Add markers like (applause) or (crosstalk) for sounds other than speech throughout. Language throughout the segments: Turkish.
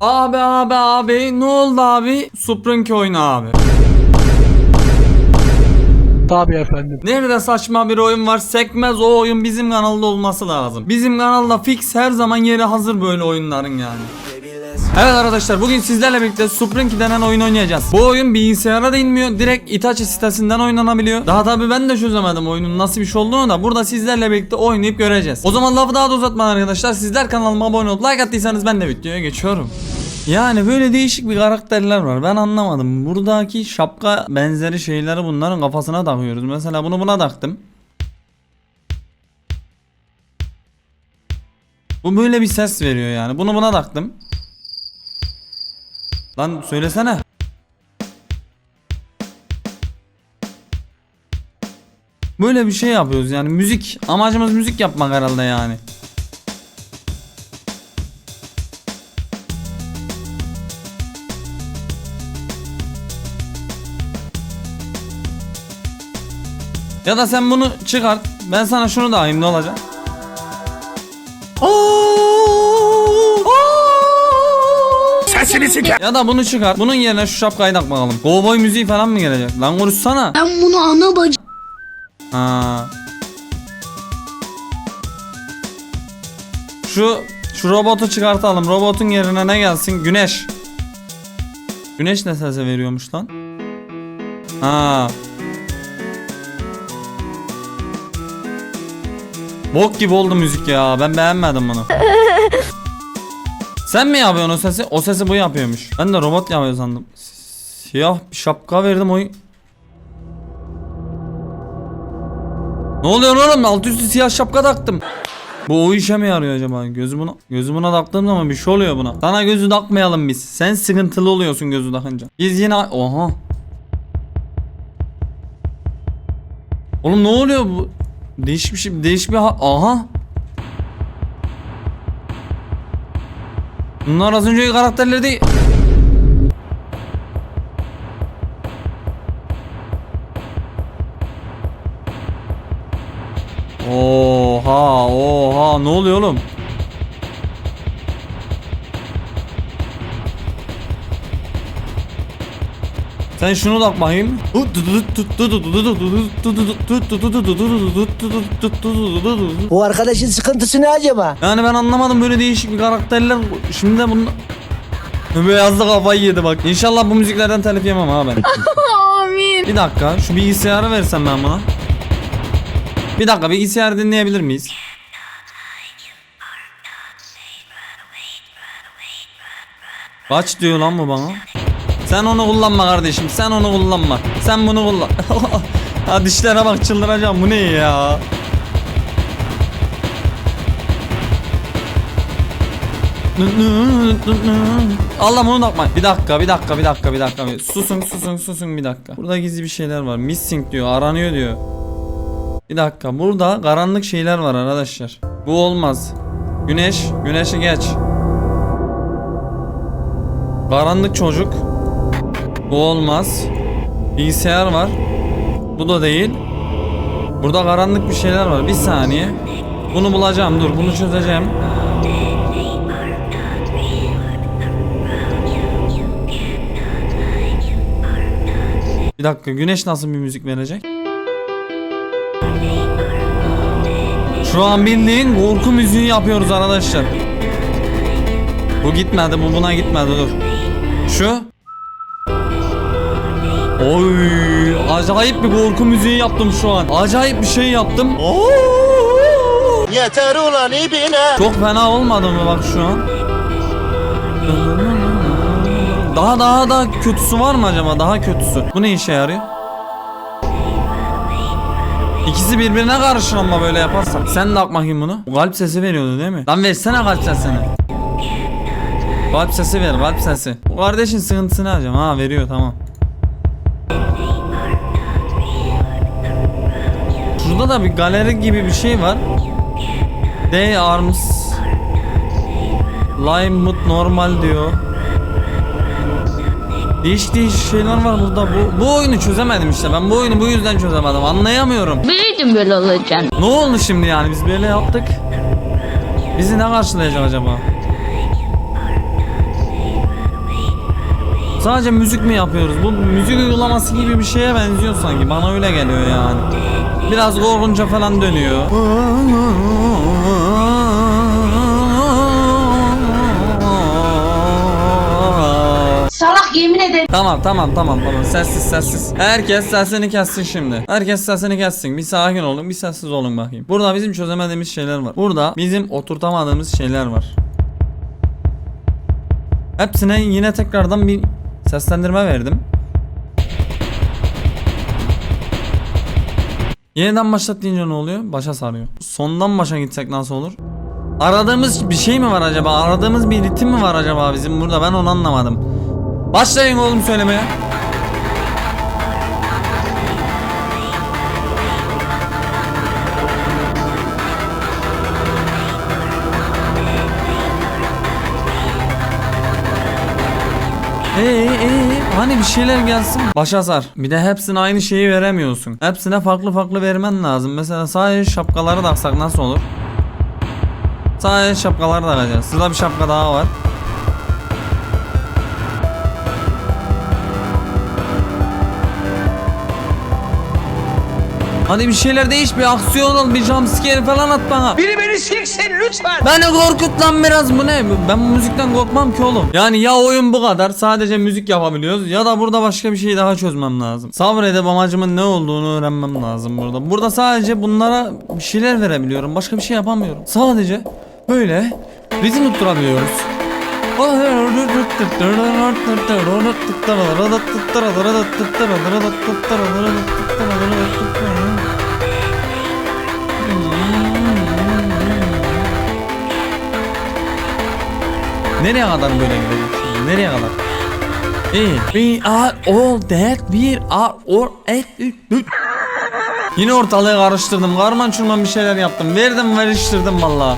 Abi abi abi ne oldu abi? Sprink oyunu abi. Tabii efendim. Nerede saçma bir oyun var sekmez o oyun bizim kanalda olması lazım. Bizim kanalda fix her zaman yeri hazır böyle oyunların yani. Evet arkadaşlar bugün sizlerle birlikte Spring denen oyun oynayacağız. Bu oyun bilgisayara da inmiyor. Direkt Itachi sitesinden oynanabiliyor. Daha tabi ben de çözemedim oyunun nasıl bir şey olduğunu da burada sizlerle birlikte oynayıp göreceğiz. O zaman lafı daha da uzatmadan arkadaşlar sizler kanalıma abone olup like attıysanız ben de videoya geçiyorum. Yani böyle değişik bir karakterler var. Ben anlamadım. Buradaki şapka benzeri şeyleri bunların kafasına takıyoruz. Mesela bunu buna taktım. Bu böyle bir ses veriyor yani. Bunu buna taktım. Lan söylesene. Böyle bir şey yapıyoruz yani müzik amacımız müzik yapmak herhalde yani. Ya da sen bunu çıkart. Ben sana şunu da ayım ne olacak? Sesini siker. Ya da bunu çıkart. Bunun yerine şu şapkayı tak bakalım. Cowboy müziği falan mı gelecek? Lan konuşsana. Ben bunu ana bacı Ha. Şu şu robotu çıkartalım. Robotun yerine ne gelsin? Güneş. Güneş ne sese veriyormuş lan? Ha. Bok gibi oldu müzik ya. Ben beğenmedim bunu. (laughs) Sen mi yapıyorsun o sesi? O sesi bu yapıyormuş. Ben de robot yapıyor sandım. Siyah bir şapka verdim o. Ne oluyor oğlum? Alt üstü siyah şapka taktım. Bu o işe mi yarıyor acaba? Gözü buna, gözü buna taktığım zaman bir şey oluyor buna. Sana gözü takmayalım biz. Sen sıkıntılı oluyorsun gözü takınca. Biz yine... Oha. Oğlum ne oluyor bu? Değişik bir şey. Değişik bir... ha- Aha. Bunlar az önceki karakterleri değil. Oha oha ne oluyor oğlum? Sen şunu tak bakayım. Bu arkadaşın sıkıntısı ne acaba? Yani ben anlamadım böyle değişik bir karakterler. Şimdi de bunu Beyazlı kafayı yedi bak. İnşallah bu müziklerden telif yemem ha ben. (laughs) Amin. Bir dakika şu bilgisayarı versem ben buna. Bir dakika bilgisayarı dinleyebilir miyiz? Kaç diyor lan bu bana? Sen onu kullanma kardeşim. Sen onu kullanma. Sen bunu kullan. (laughs) ha dişlere bak çıldıracağım. Bu ne ya? Allah bunu takma. Bir dakika, bir dakika, bir dakika, bir dakika. Susun, susun, susun bir dakika. Burada gizli bir şeyler var. Missing diyor, aranıyor diyor. Bir dakika. Burada karanlık şeyler var arkadaşlar. Bu olmaz. Güneş, güneşi geç. Karanlık çocuk. Bu olmaz. Bilgisayar var. Bu da değil. Burada karanlık bir şeyler var. Bir saniye. Bunu bulacağım. Dur, bunu çözeceğim. Bir dakika güneş nasıl bir müzik verecek? Şu an bildiğin korku müziği yapıyoruz arkadaşlar. Bu gitmedi bu buna gitmedi dur. Şu. Oy acayip bir korku müziği yaptım şu an. Acayip bir şey yaptım. Yeter ulan ibine. Çok fena olmadı mı bak şu an? Daha daha daha kötüsü var mı acaba? Daha kötüsü. Bu ne işe yarıyor? İkisi birbirine karışır ama böyle yaparsak. Sen de bak bakayım bunu. Kalp sesi veriyordu değil mi? Lan versene kalp sesini. Kalp sesi ver kalp sesi. Bu kardeşin sıkıntısı ne acaba? Ha veriyor tamam. Şurada da bir galeri gibi bir şey var. Day Arms Lime Mood normal diyor. Değişik değişik şeyler var burada. Bu, bu oyunu çözemedim işte. Ben bu oyunu bu yüzden çözemedim. Anlayamıyorum. Biliyordum böyle olacağını. Ne oldu şimdi yani? Biz böyle yaptık. Bizi ne karşılayacak acaba? Sadece müzik mi yapıyoruz? Bu müzik uygulaması gibi bir şeye benziyor sanki. Bana öyle geliyor yani. Biraz korkunca falan dönüyor. Salak yemin ederim. Tamam tamam tamam tamam sessiz sessiz. Herkes sesini kessin şimdi. Herkes sesini kessin. Bir sakin olun bir sessiz olun bakayım. Burada bizim çözemediğimiz şeyler var. Burada bizim oturtamadığımız şeyler var. Hepsine yine tekrardan bir seslendirme verdim. Yeniden başlat deyince ne oluyor? Başa sarıyor. Sondan başa gitsek nasıl olur? Aradığımız bir şey mi var acaba? Aradığımız bir ritim mi var acaba bizim burada? Ben onu anlamadım. Başlayın oğlum söylemeye. Ee, ee, hani bir şeyler gelsin. Başa sar. Bir de hepsine aynı şeyi veremiyorsun. Hepsine farklı farklı vermen lazım. Mesela sadece şapkaları taksak nasıl olur? Sadece şapkaları takacağız. Sırada bir şapka daha var. Hadi bir şeyler değiş bir aksiyon ol bir jumpscare falan at bana. Biri beni siksin lütfen. Beni korkut lan biraz bu ne? Ben bu müzikten korkmam ki oğlum. Yani ya oyun bu kadar sadece müzik yapabiliyoruz ya da burada başka bir şey daha çözmem lazım. Sabredip amacımın ne olduğunu öğrenmem lazım burada. Burada sadece bunlara bir şeyler verebiliyorum. Başka bir şey yapamıyorum. Sadece böyle ritim tutturabiliyoruz. Nereye kadar böyle gidecek şimdi? Nereye kadar? We are all that we are all at Yine ortalığı karıştırdım. Karman çurman bir şeyler yaptım. Verdim veriştirdim valla.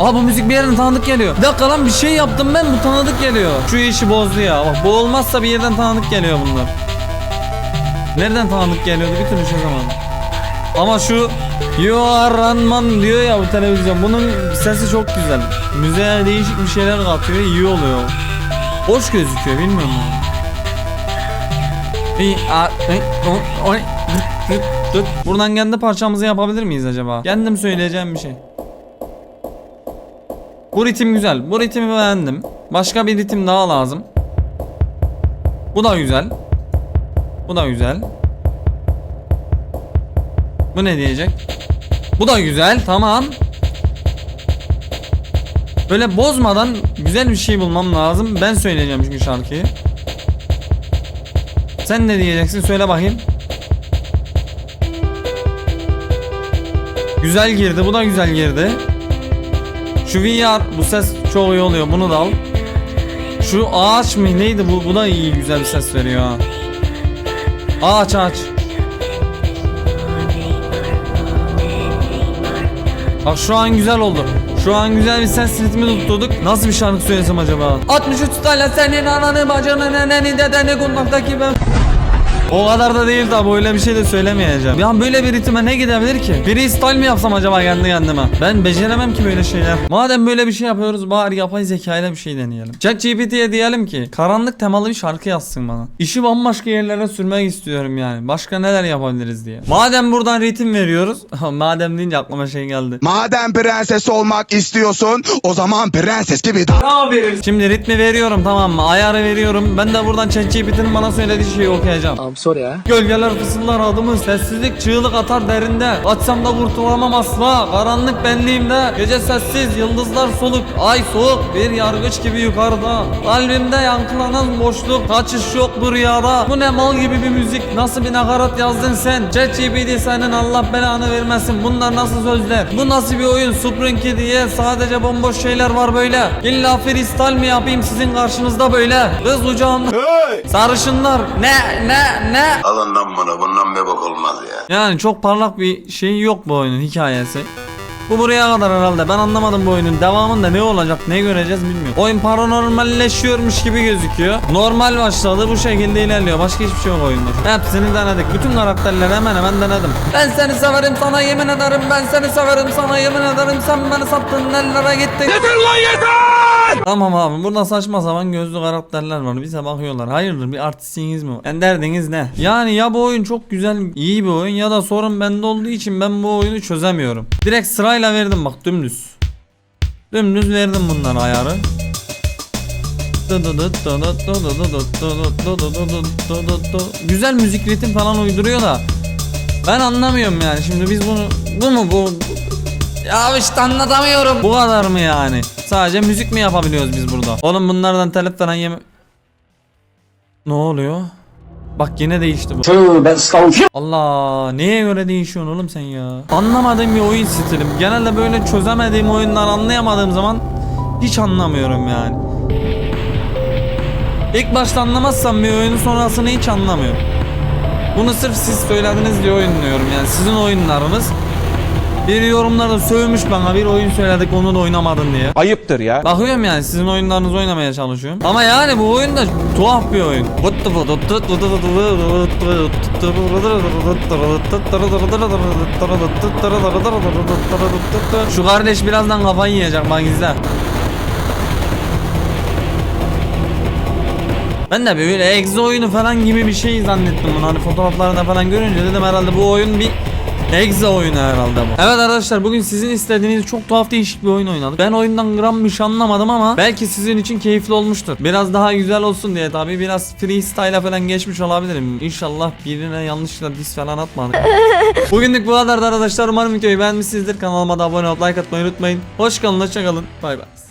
Aa bu müzik bir yerden tanıdık geliyor. Bir dakika lan bir şey yaptım ben bu tanıdık geliyor. Şu işi bozdu ya. Bak bu olmazsa bir yerden tanıdık geliyor bunlar. Nereden tanıdık geliyordu bir türlü çözemedim. Ama şu You are Runman diyor ya bu televizyon. Bunun sesi çok güzel. Müziğe değişik bir şeyler katıyor. iyi oluyor. Hoş gözüküyor bilmiyorum o- o- Buradan kendi parçamızı yapabilir miyiz acaba? Kendim söyleyeceğim bir şey. Bu ritim güzel. Bu ritmi beğendim. Başka bir ritim daha lazım. Bu da güzel. Bu da güzel. Bu ne diyecek? Bu da güzel. Tamam. Böyle bozmadan güzel bir şey bulmam lazım. Ben söyleyeceğim çünkü şarkıyı. Sen ne diyeceksin? Söyle bakayım. Güzel girdi. Bu da güzel girdi. Şu VR bu ses çok iyi oluyor. Bunu da al. Şu ağaç mı neydi bu? Bu da iyi güzel bir ses veriyor. Ağaç ağaç. Bak şu an güzel oldu. Şu an güzel bir ses ritmi tutturduk. Nasıl bir şarkı söylesem acaba? 63 tane senin ananı bacını neneni dedeni kundaktaki ben. O kadar da değil tabi öyle bir şey de söylemeyeceğim. Ya böyle bir ritme ne gidebilir ki? Free style mi yapsam acaba kendi kendime? Ben beceremem ki böyle şeyler. Madem böyle bir şey yapıyoruz bari yapay zekayla bir şey deneyelim. ChatGPT'ye diyelim ki karanlık temalı bir şarkı yazsın bana. İşi bambaşka yerlere sürmek istiyorum yani. Başka neler yapabiliriz diye. Madem buradan ritim veriyoruz. (laughs) madem deyince aklıma şey geldi. Madem prenses olmak istiyorsun, o zaman prenses gibi davran. Şimdi ritmi veriyorum tamam mı? Ayarı veriyorum. Ben de buradan ChatGPT'nin bana söylediği şeyi okuyacağım. Sorry ha. Gölgeler fısıldar adımı Sessizlik çığlık atar derinde. Açsam da kurtulamam asla Karanlık benliğimde. Gece sessiz yıldızlar soluk Ay soğuk. Bir yargıç gibi yukarıda. Kalbimde yankılanan boşluk Kaçış yok bu rüyada Bu ne mal gibi bir müzik Nasıl bir nakarat yazdın sen? ChatGPT senin Allah belanı vermesin Bunlar nasıl sözler? Bu nasıl bir oyun Spring diye sadece bomboş şeyler var böyle? İlla freestyle mi yapayım sizin karşınızda böyle? Kız ucağımda Sarışınlar ne ne ne Alın lan bunu bundan bir bok olmaz ya. Yani çok parlak bir şey yok bu oyunun hikayesi. Bu buraya kadar herhalde. Ben anlamadım bu oyunun. Devamında ne olacak, ne göreceğiz bilmiyorum. Oyun paranormalleşiyormuş gibi gözüküyor. Normal başladı bu şekilde ilerliyor. Başka hiçbir şey yok oyunda. Hepsini denedik. Bütün karakterleri hemen hemen denedim. Ben seni severim sana yemin ederim. Ben seni severim sana yemin ederim. Sen beni sattın ellere gittin. Yeter lan yeter! Tamam abi burada saçma sapan gözlü karakterler var. Bize bakıyorlar. Hayırdır bir artistiniz mi? Yani derdiniz ne? Yani ya bu oyun çok güzel, iyi bir oyun ya da sorun bende olduğu için ben bu oyunu çözemiyorum. Direkt sırayla verdim bak dümdüz. Dümdüz verdim bunlara ayarı. Güzel müzik ritim falan uyduruyor da ben anlamıyorum yani. Şimdi biz bunu bu mu bu? Ya işte anlatamıyorum. Bu kadar mı yani? Sadece müzik mi yapabiliyoruz biz burada? Oğlum bunlardan telif falan yeme ne oluyor Bak yine değişti bu. Allah neye göre değişiyorsun oğlum sen ya? Anlamadığım bir oyun stilim. Genelde böyle çözemediğim oyunlar anlayamadığım zaman hiç anlamıyorum yani. İlk başta anlamazsam bir oyunun sonrasını hiç anlamıyorum. Bunu sırf siz söylediniz diye oynuyorum yani sizin oyunlarınız. Bir yorumlarda sövmüş bana bir oyun söyledik onu da oynamadın diye. Ayıptır ya. Bakıyorum yani sizin oyunlarınızı oynamaya çalışıyorum. Ama yani bu oyun da tuhaf bir oyun. Şu kardeş birazdan kafayı yiyecek bak izle. Ben de böyle egzo oyunu falan gibi bir şey zannettim bunu hani fotoğraflarında falan görünce dedim herhalde bu oyun bir Egza oyunu herhalde bu. Evet arkadaşlar bugün sizin istediğiniz çok tuhaf değişik bir oyun oynadık. Ben oyundan gram bir şey anlamadım ama belki sizin için keyifli olmuştur. Biraz daha güzel olsun diye tabii biraz freestyle falan geçmiş olabilirim. İnşallah birine yanlışlıkla diss falan atmadık. (laughs) Bugünlük bu kadar arkadaşlar. Umarım videoyu beğenmişsinizdir. Kanalıma da abone olup like atmayı unutmayın. Hoş kalın, hoşça kalın. Bay bay.